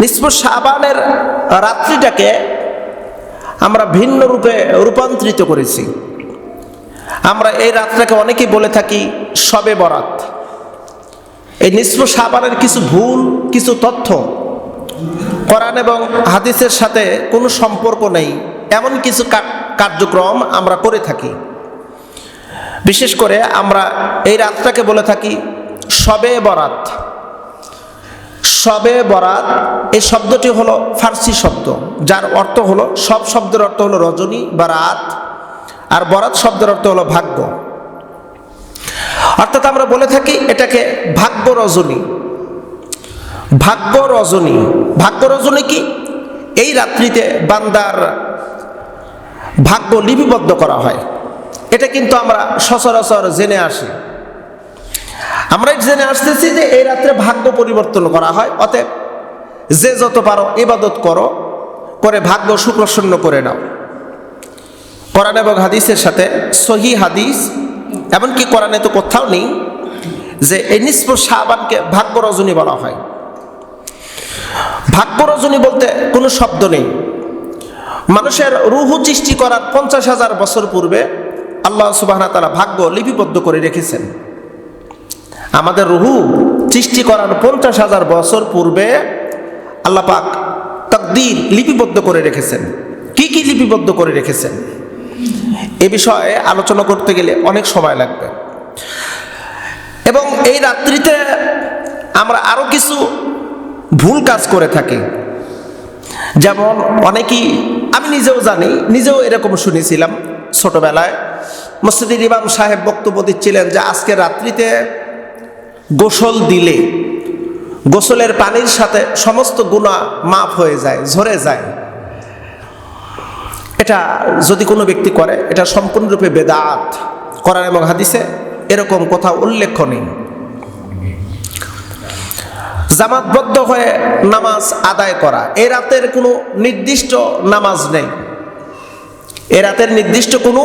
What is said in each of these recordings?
নিসফ সাবানের রাত্রিটাকে আমরা ভিন্ন রূপে রূপান্তরিত করেছি। আমরা এই রাতটাকে অনেকেই বলে থাকি সবে বরাত। এই নিসফ সাবানের কিছু ভুল, কিছু তথ্য কোরআন এবং হাদিসের সাথে কোনো সম্পর্ক নেই, এমন কিছু কার্যক্রম আমরা করে থাকি। বিশেষ করে আমরা এই রাতটাকে বলে থাকি সবে বরাত। সবে বরাত, এই শব্দটি হলো ফার্সি শব্দ, যার অর্থ হলো সব শব্দের অর্থ হলো রজনী বা রাত আর বরাত শব্দের অর্থ হলো ভাগ্য। অর্থাৎ আমরা বলে থাকি এটাকে ভাগ্য রজনী। ভাগ্য রজনী। ভাগ্য রজনী কি? এই রাত্রিতে বান্দার ভাগ্য লিপিবদ্ধ করা হয়। এটা কিন্তু আমরা সচরাচর জেনে আসি। আমরা জেনে আসতেছি যে এই রাত্রে ভাগ্য পরিবর্তন করা হয়, অতএব যে যত পারো ইবাদত করো, করে ভাগ্য সুপ্রসন্ন করে নাও। কোরআন এবং হাদিসের সাথে সহি হাদিস, এমনকি কোরআনে তো কোথাও নেই যে এই নিষ্প শাহবানকে ভাগ্য রজনী বলা হয়। ভাগ্য রজনী বলতে কোনো শব্দ নেই। মানুষের রুহু সৃষ্টি করার পঞ্চাশ হাজার বছর পূর্বে আল্লাহ সুবাহ তারা ভাগ্য লিপিবদ্ধ করে রেখেছেন। আমাদের রুহু সৃষ্টি করার পঞ্চাশ হাজার বছর পূর্বে আল্লাহ পাক তকদির লিপিবদ্ধ করে রেখেছেন। কি কি লিপিবদ্ধ করে রেখেছেন? এ বিষয়ে আলোচনা করতে গেলে অনেক সময় লাগবে। এবং এই রাত্রিতে আমরা আরও কিছু ভুল কাজ করে থাকি। যেমন অনেকেই, আমি নিজেও জানি, নিজেও এরকম শুনেছিলাম ছোটবেলায়। মসজিদের ইমাম সাহেব বক্তব্য দিচ্ছিলেন যে আজকে রাত্রিতে গোসল দিলে গোসলের পানির সাথে সমস্ত গুণা মাফ হয়ে যায়, ঝরে যায়। এটা যদি কোনো ব্যক্তি করে, এটা সম্পূর্ণরূপে বেদাত। করার এবং হাদিসে এরকম কোথাও উল্লেখ নেই। জামাতবদ্ধ হয়ে নামাজ আদায় করা, এ রাতের কোনো নির্দিষ্ট নামাজ নেই। এ রাতের নির্দিষ্ট কোনো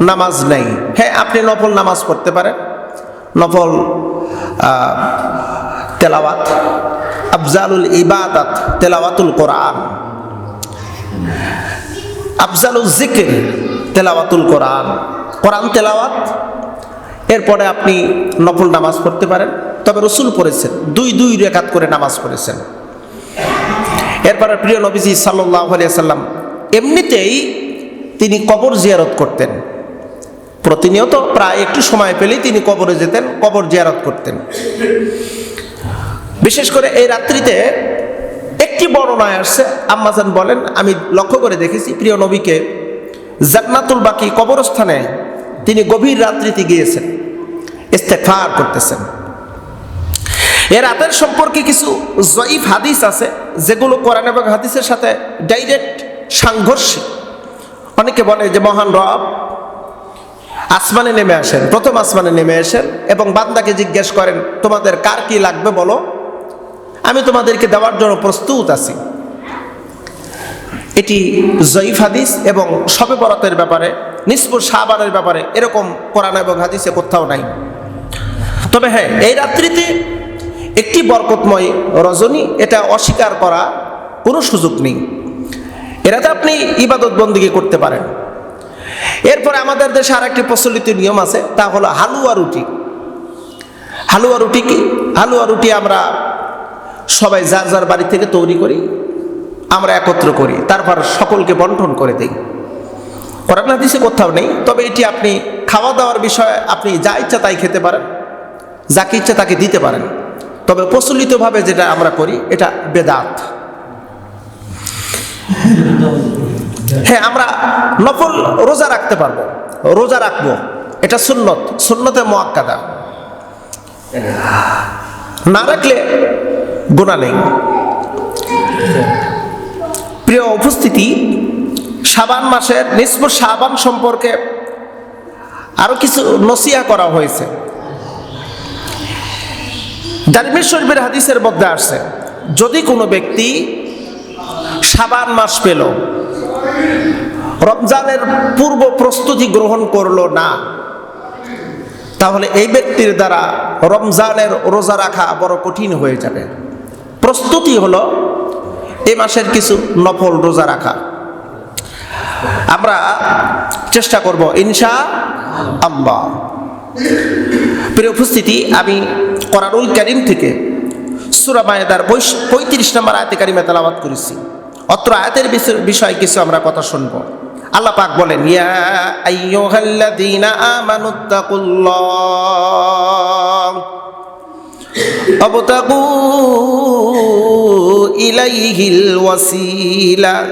নামাজ নেই। হ্যাঁ আপনি নফল নামাজ পড়তে পারেন। নফল তেলাওয়াত। আফজালুল ইবাদাত, তেলাওয়াতুল কোরআন। আফজালুল জিকির, তেলাওয়াতুল কোরআন। কোরআন তেলাওয়াত, এরপরে আপনি নফল নামাজ পড়তে পারেন। তবে রসুল পড়েছেন, দুই দুই রেখাত করে নামাজ পড়েছেন। এরপরে প্রিয় নবীজি সাল্লাহ আলিয়া সাল্লাম এমনিতেই তিনি কবর জিয়ারত করতেন। প্রতিনিয়ত প্রায় একটু সময় পেলেই তিনি কবরে যেতেন, কবর জিয়ারত করতেন। বিশেষ করে এই রাত্রিতে একটি বর্ণনায় আসছে আম্মাজান বলেন, আমি লক্ষ্য করে দেখেছি, প্রিয় নবীকে জান্নাতুল বাকি কবরস্থানে তিনি গভীর রাত্রিতে গিয়েছেন ইস্তেফার করতেছেন। এ রাতের সম্পর্কে কিছু জয়ীফ হাদিস আছে, যেগুলো কোরআন এবং হাদিসের সাথে ডাইরেক্ট সাংঘর্ষিক। অনেকে বলে যে মহান রব আসমানে নেমে আসেন, প্রথম আসমানে নেমে আসেন এবং বান্দাকে জিজ্ঞেস করেন, তোমাদের কার কি লাগবে বলো? আমি তোমাদেরকে দেওয়ার জন্য প্রস্তুত আছি। এটি জয়ীফ হাদিস এবং সবে বরাতের ব্যাপারে নিষ্পুর সাবানের ব্যাপারে এরকম কোরআন এবং হাদিসে কোথাও নাই। তবে হ্যাঁ এই রাত্রিতে একটি বরকতময় রজনী, এটা অস্বীকার করা কোনো সুযোগ নেই। এরাতে আপনি ইবাদত বন্দিকে করতে পারেন। এরপরে আমাদের দেশে আর একটি প্রচলিত নিয়ম আছে, তা হলো হালুয়া রুটি। হালুয়া রুটি কি? হালুয়া রুটি আমরা সবাই যার যার বাড়ি থেকে তৈরি করি, আমরা একত্র করি, তারপর সকলকে বন্টন করে দিই। কোরআন হাদিসে কোথাও নেই, তবে এটি আপনি খাওয়া দাওয়ার বিষয়ে আপনি যা ইচ্ছা তাই খেতে পারেন, যাকে ইচ্ছা তাকে দিতে পারেন। তবে প্রচলিতভাবে যেটা আমরা করি, এটা বেদাত। হ্যাঁ আমরা নফল রোজা রাখতে পারব। রোজা রাখব। এটা সুন্নত। সুন্নতে মোয়াক্কাদা না রাখলে গুণা নেই। প্রিয় উপস্থিতি সাবান মাসের নিষ্প সাবান সম্পর্কে আরও কিছু নসিয়া করা হয়েছে। দারিমের শরীফের হাদিসের মধ্যে আসছে, যদি কোনো ব্যক্তি সাবান মাস পেল রমজানের পূর্ব প্রস্তুতি গ্রহণ করল না। তাহলে এই ব্যক্তির দ্বারা রমজানের রোজা রাখা বড় কঠিন হয়ে যাবে। প্রস্তুতি হলো এ মাসের কিছু নফল রোজা রাখা। আমরা চেষ্টা করব ইনশা আল্লাহ। প্রিয় উপস্থিতি, আমি করারুল করিম থেকে সুরা মায়েদার পঁয়ত্রিশ নম্বর আয়তে কারিমে তেলাবাদ করেছি। অত্র আয়াতের বিষয়- বিষয়ে কিছু আমরা কথা শুনবো আল্লাহ পাক বলেন ইয়া আইয়ুহাল্লাযীনা আমানুত্তাকুল্লাহ وابتغوا إليه الوسيلة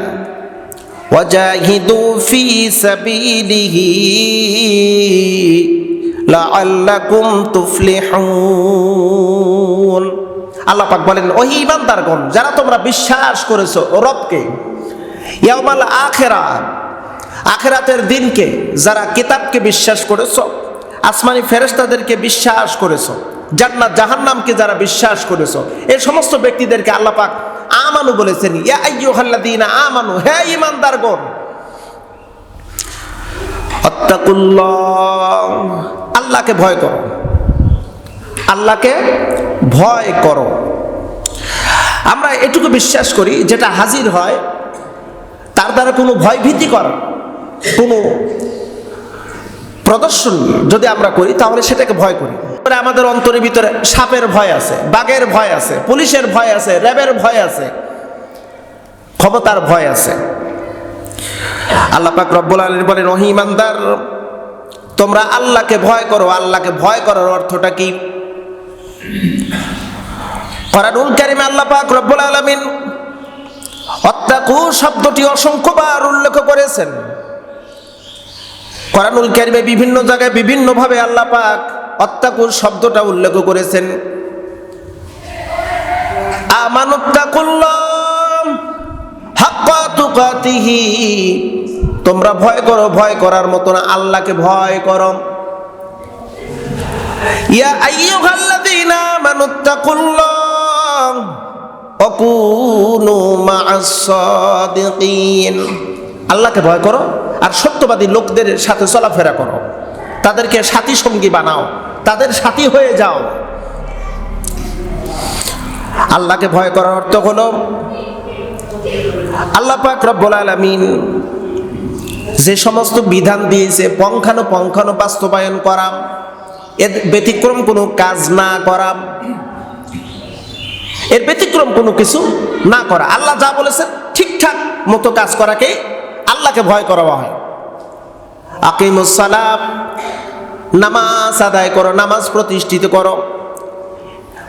وجاهدوا في سبيله لعلكم تفلحون আল্লাহ পাক বলেন, ওহি ইমানদারগণ যারা তোমরা বিশ্বাস করেছ রবকে, ইয়াউমাল আখেরা, আখেরাতের দিনকে যারা কিতাবকে বিশ্বাস করেছ, আসমানি ফেরেশতাদেরকে বিশ্বাস করেছ, জান্নাত জাহান্নামকে যারা বিশ্বাস করেছ এই সমস্ত ব্যক্তিদেরকে আল্লাহ পাক আমানু বলেছেন, ইয়া আইয়ুহাল্লাযীনা আমানু, হে আত্তাকুল্লাহ, আল্লাহকে ভয় করো, আল্লাহকে ভয় করো। আমরা এটুকু বিশ্বাস করি, যেটা হাজির হয়, তার দ্বারা কোনো ভয় ভীতি করা কোনো প্রদর্শন যদি আমরা করি, তাহলে সেটাকে ভয় করি। আমাদের অন্তরের ভিতরে সাপের ভয় আছে, বাঘের ভয় আছে, পুলিশের ভয় আছে, র্যাবের ভয় আছে, ক্ষমতার ভয় আছে। আল্লাহ পাক রব্বুল আলামিন বলেন ইমানদার, তোমরা আল্লাহকে ভয় করো। আল্লাহকে ভয় করার অর্থটা কি? কোরআনুল কারিমে আল্লাহ পাক রব্বুল আলামিন অত্যাকু শব্দটি অসংখ্যবার উল্লেখ করেছেন। কোরআনুল কারিমে বিভিন্ন জায়গায় বিভিন্নভাবে আল্লাহ পাক অত্যাকুর শব্দটা উল্লেখ করেছেন। তোমরা ভয় করো, ভয় করার মতো না, আল্লাহকে ভয় করো। ইয়া আইয়ুহাল্লাযীনা আমানুত্তাকুল্লাহ আল্লাহকে ভয় করো আর সত্যবাদী লোকদের সাথে চলাফেরা করো। তাদেরকে সাথী সঙ্গী বানাও, তাদের সাথী হয়ে যাও। আল্লাহকে ভয় করার অর্থ হলো, আল্লাহ পাক রব্বুল আলামিন যে সমস্ত বিধান দিয়েছে পঙ্খানো পঙ্খানো বাস্তবায়ন করা, এর ব্যতিক্রম কোনো কাজ না করা এর ব্যতিক্রম কোনো কিছু না করা। আল্লাহ যা বলেছেন, ঠিকঠাক মতো কাজ করাকে আল্লাহকে ভয় করা হয়। নামাজ আদায় করো, নামাজ প্রতিষ্ঠিত করো।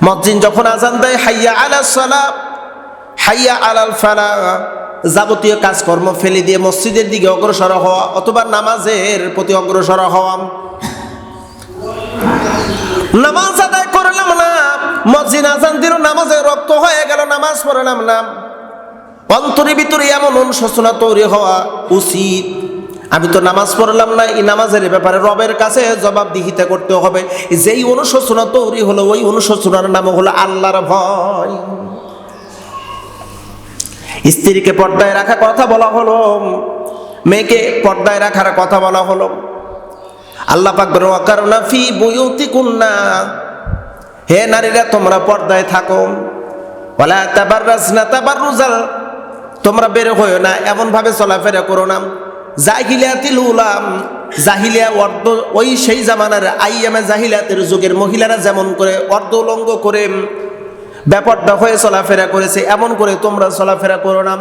মসজিদ যখন আজান দেয়, হাইয়া আলা সালাম হাইয়া আলাল ফালা যাবতীয় কাজকর্ম ফেলে দিয়ে মসজিদের দিকে অগ্রসর হওয়া অথবা নামাজের প্রতি অগ্রসর হওয়া। নামাজ আদায় মসজিদ আজান দিল, নামাজে রক্ত হয়ে গেল, নামাজ পড়লাম না অন্তরে ভিতরে এমন অনুশোচনা তৈরি হওয়া উচিত। আমি তো নামাজ পড়লাম না, এই নামাজের ব্যাপারে রবের কাছে জবাবদিহিতা করতে হবে। যেই অনুশোচনা তৈরি হলো, ওই অনুশোচনার নাম হলো আল্লাহর ভয়। স্ত্রীকে পর্দায় রাখা কথা বলা হলো, মেয়েকে পর্দায় রাখার কথা বলা হলো। আল্লাহ পাক বলেন ওয়াকারনা ফি বুয়ুতিকুন্না। হে নারীরা, তোমরা পর্দায় থাকো। ওয়ালা তাবাররাজনা তাবাররুজাল, তোমরা বের হইও না এমন ভাবে চলাফেরা করো না। জাহিলিয়াতিল উলাম, জাহিলিয়া অর্ধ, ওই সেই জামানার আইয়ামে জাহিলিয়াতের যুগের মহিলারা যেমন করে অর্ধ উলঙ্গ করে ব্যাপারটা হয়ে চলাফেরা করেছে, এমন করে তোমরা চলাফেরা করো না।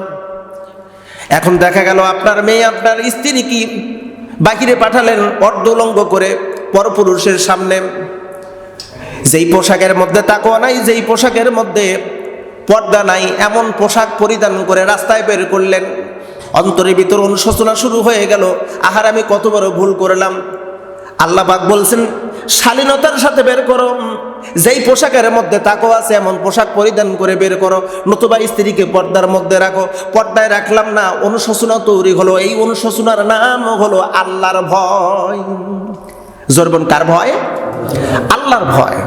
এখন দেখা গেল, আপনার মেয়ে, আপনার স্ত্রী কি বাহিরে পাঠালেন অর্ধলঙ্গ করে পরপুরুষের সামনে? যেই পোশাকের মধ্যে তাকোয়া নাই, যেই পোশাকের মধ্যে পর্দা নাই, এমন পোশাক পরিধান করে রাস্তায় বের করলেন। অন্তরের ভিতর অনুশোচনা শুরু হয়ে গেল। আহার, আমি কত বড় ভুল করলাম। আল্লাহ পাক বলছেন, শালীনতার সাথে বের করো। যেই পোশাকের মধ্যে তাকো আছে, এমন পোশাক পরিধান করে বের করো। নতুবা স্ত্রীকে পর্দার মধ্যে রাখো। পর্দায় রাখলাম না, অনুশোচনা তৈরি হলো। এই অনুশোচনার নাম হলো আল্লাহর ভয়। জরবন কার ভয়? আল্লাহর ভয়।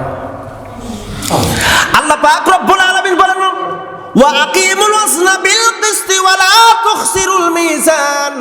আল্লাহ পাক রব্বুল আলামিন বলেন ওয়া আকিমুল ওয়াজনা বিল কিসতি ওয়া লা তুখসিরুল মিজান।